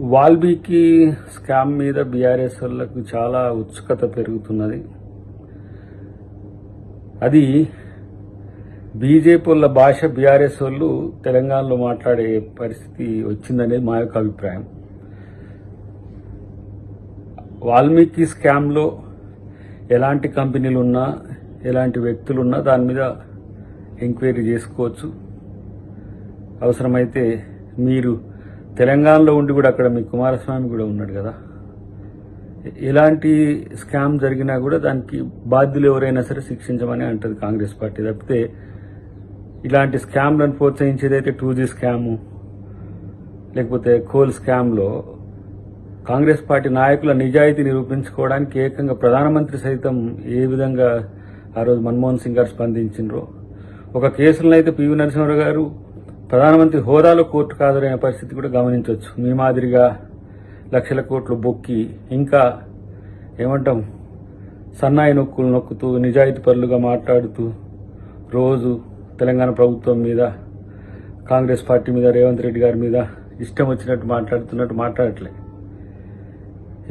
Valmiki scam మీద BRS వాళ్ళకు చాలా ఉత్సుకత పెరుగుతున్నది. అది బీజేపీ వాళ్ళ భాష బీఆర్ఎస్ వాళ్ళు తెలంగాణలో మాట్లాడే పరిస్థితి వచ్చిందనేది మా యొక్క అభిప్రాయం. వాల్మీకి స్కామ్లో ఎలాంటి కంపెనీలు ఉన్నా ఎలాంటి వ్యక్తులు ఉన్నా దాని మీద ఎంక్వైరీ చేసుకోవచ్చు. అవసరమైతే మీరు తెలంగాణలో ఉండి కూడా అక్కడ మీ కుమారస్వామి కూడా ఉన్నాడు కదా. ఎలాంటి స్కామ్ జరిగినా కూడా దానికి బాధ్యులు ఎవరైనా సరే శిక్షించమని అంటుంది కాంగ్రెస్ పార్టీ. తప్పితే ఇలాంటి స్కామ్లను ప్రోత్సహించేదైతే టూ జీ స్కాము లేకపోతే కోల్ స్కామ్లో కాంగ్రెస్ పార్టీ నాయకుల నిజాయితీ నిరూపించుకోవడానికి ఏకంగా ప్రధానమంత్రి సైతం ఏ విధంగా ఆ రోజు మన్మోహన్ సింగ్ గారు స్పందించినరో ఒక కేసులను అయితే పివి నరసింహరావు గారు ప్రధానమంత్రి హోదాలో కోర్టు కాదనే పరిస్థితి కూడా గమనించవచ్చు. మీ మాదిరిగా లక్షల కోట్లు బొక్కి ఇంకా ఏమంటాం సన్నాయి నొక్కులు నొక్కుతూ నిజాయితీ పరులుగా మాట్లాడుతూ రోజు తెలంగాణ ప్రభుత్వం మీద కాంగ్రెస్ పార్టీ మీద రేవంత్ రెడ్డి గారి మీద ఇష్టం వచ్చినట్టు మాట్లాడుతున్నట్టు మాట్లాడట్లే.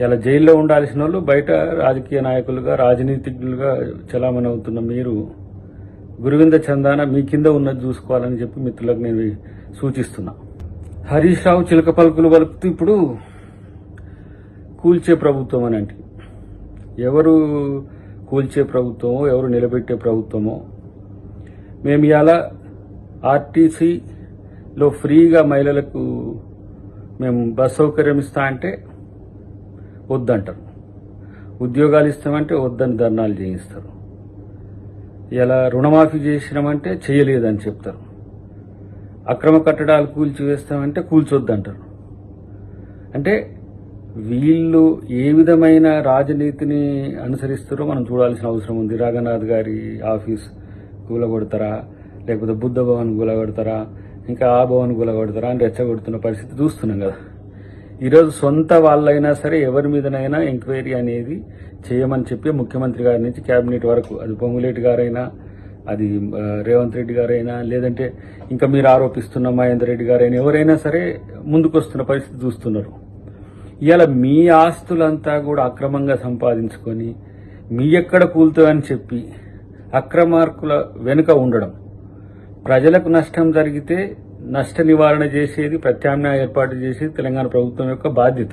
ఇలా జైల్లో ఉండాల్సిన వాళ్ళు బయట రాజకీయ నాయకులుగా రాజనీతిజ్ఞులుగా చలామణి అవుతున్న మీరు గురువింద చందాన మీ కింద ఉన్నది చూసుకోవాలని చెప్పి మిత్రులకు నేను సూచిస్తున్నా. హరీష్ రావు చిలక పలుకులు వలుపుతూ ఇప్పుడు కూల్చే ప్రభుత్వం అని అంటే. ఎవరు కూల్చే ప్రభుత్వమో ఎవరు నిలబెట్టే ప్రభుత్వమో మేము ఇవాళ ఆర్టీసీలో ఫ్రీగా మహిళలకు మేము బస్ సౌకర్యం ఇస్తా అంటే వద్దంటారు. ఉద్యోగాలు ఇస్తామంటే వద్దని ధర్నాలు చేయిస్తారు. ఇలా రుణమాఫీ చేసినామంటే చేయలేదని చెప్తారు. అక్రమ కట్టడాలు కూల్చివేస్తామంటే కూల్చొద్దంటారు. అంటే వీళ్ళు ఏ విధమైన రాజనీతిని అనుసరిస్తారో మనం చూడాల్సిన అవసరం ఉంది. రాఘనాథ్ గారి ఆఫీస్ కూలగొడతారా? లేకపోతే బుద్ధ భవన్ కూలగొడతారా? ఇంకా ఆ భవన్ కూలగొడతారా? అని రెచ్చగొడుతున్న పరిస్థితి చూస్తున్నాం కదా. ఈరోజు సొంత వాళ్ళైనా సరే ఎవరి మీదనైనా ఎంక్వైరీ అనేది చేయమని చెప్పి ముఖ్యమంత్రి గారి నుంచి కేబినెట్ వరకు అది పొంగులేటి గారైనా అది రేవంత్ రెడ్డి గారైనా లేదంటే ఇంకా మీరు ఆరోపిస్తున్న మహేందర్ రెడ్డి గారైనా ఎవరైనా సరే ముందుకొస్తున్న పరిస్థితి చూస్తున్నారు. ఇవాళ మీ ఆస్తులంతా కూడా అక్రమంగా సంపాదించుకొని మీ ఎక్కడ కూలుతుందని చెప్పి అక్రమార్కుల వెనుక ఉండడం ప్రజలకు నష్టం జరిగితే నష్ట నివారణ చేసేది ప్రత్యామ్నాయ ఏర్పాటు చేసేది తెలంగాణ ప్రభుత్వం యొక్క బాధ్యత.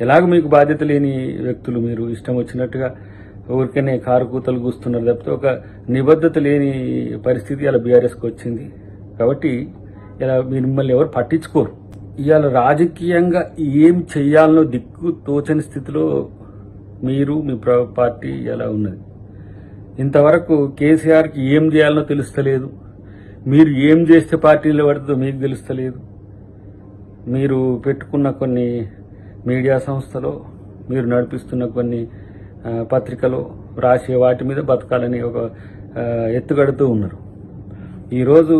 ఎలాగ మీకు బాధ్యత లేని వ్యక్తులు మీరు. ఇష్టం వచ్చినట్టుగా ఊరికనే కారు కూతలు కూస్తున్నారు తప్పితే ఒక నిబద్ధత లేని పరిస్థితి ఇలా బీఆర్ఎస్కి వచ్చింది. కాబట్టి ఇలా మిమ్మల్ని ఎవరు పట్టించుకోరు. ఇవాళ రాజకీయంగా ఏం చేయాలనో దిక్కు తోచని స్థితిలో మీరు మీ ప్ర- పార్టీ ఇలా ఉన్నది. ఇంతవరకు కేసీఆర్కి ఏం చేయాలనో తెలుస్తలేదు. మీరు ఏం చేస్తే పార్టీలో పడుతుందో మీకు తెలుస్తలేదు. మీరు పెట్టుకున్న కొన్ని మీడియా సంస్థలో మీరు నడిపిస్తున్న కొన్ని పత్రికలో రాసే వాటి మీద బతకాలని ఒక ఎత్తుగడుతూ ఉన్నారు. ఈరోజు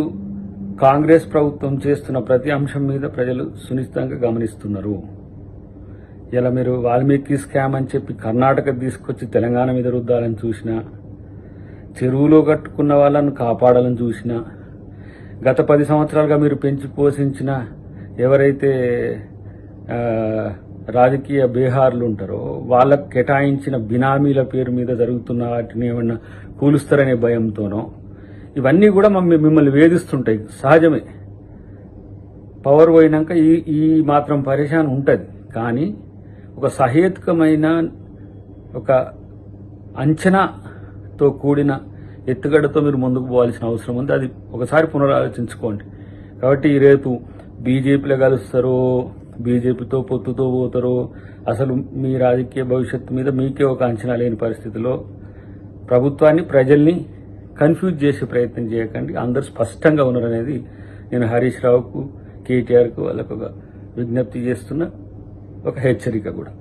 కాంగ్రెస్ ప్రభుత్వం చేస్తున్న ప్రతి అంశం మీద ప్రజలు సునిశ్చితంగా గమనిస్తున్నారు. ఇలా మీరు వాల్మీకి స్కామ్ అని చెప్పి కర్ణాటక తీసుకొచ్చి తెలంగాణ మీద రుద్దాలని చూసినా చెరువులో కట్టుకున్న వాళ్ళను కాపాడాలని చూసినా గత పది సంవత్సరాలుగా మీరు పెంచి పోషించిన ఎవరైతే రాజకీయ బీహార్లు ఉంటారో వాళ్ళకు కేటాయించిన బినామీల పేరు మీద జరుగుతున్న వాటిని ఏమన్నా కూలుస్తారనే భయంతోనో ఇవన్నీ కూడా మమ్మల్ని మిమ్మల్ని వేధిస్తుంటాయి. సహజమే. పవర్ పోయినాక ఈ ఈ మాత్రం పరేషాన్ ఉంటుంది. కానీ ఒక సహేతుకమైన ఒక అంచనాతో కూడిన ఎత్తుగడతో మీరు ముందుకు పోవాల్సిన అవసరం ఉంది. అది ఒకసారి పునరాలోచించుకోండి. కాబట్టి రేపు బీజేపీలో కలుస్తారో బీజేపీతో పొత్తుతో పోతారో అసలు మీ రాజకీయ భవిష్యత్తు మీద మీకే ఒక అంచనా లేని పరిస్థితిలో ప్రభుత్వాన్ని ప్రజల్ని కన్ఫ్యూజ్ చేసే ప్రయత్నం చేయకండి. అందరూ స్పష్టంగా ఉన్నారనేది నేను హరీష్ రావుకు కేటీఆర్కు వాళ్ళకు ఒక విజ్ఞప్తి చేస్తున్న ఒక హెచ్చరిక కూడా.